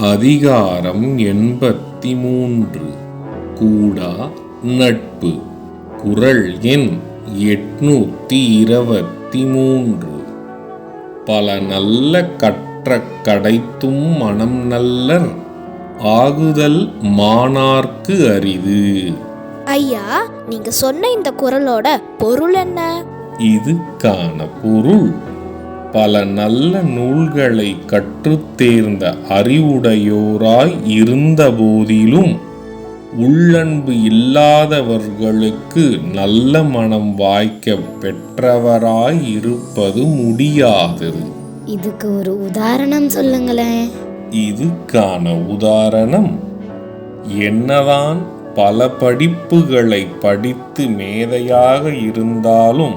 அதிகாரம் எண்பத்தி மூன்று கூடா நட்பு. குரல் எண் எட்நூத்தி இருபத்தி மூன்று பல நல்ல கற்ற கடைத்தும் மனம் நல்லர் ஆகுதல் மானார்க்கு அரிது. ஐயா நீங்க சொன்ன இந்த குரலோட பொருள் என்ன? இதுக்கான பொருள் பல நல்ல நூல்களை கற்றுத் தேர்ந்த அறிவுடையோராய் இருந்த போதிலும் உள்ளன்பு இல்லாதவர்களுக்கு நல்ல மனம் வாய்க்க பெற்றவராய் இருப்பது முடியாதது இதுக்கு ஒரு உதாரணம் சொல்லுங்களேன். இதுக்கான உதாரணம் என்னதான் பல படிப்புகளை படித்து மேதையாக இருந்தாலும்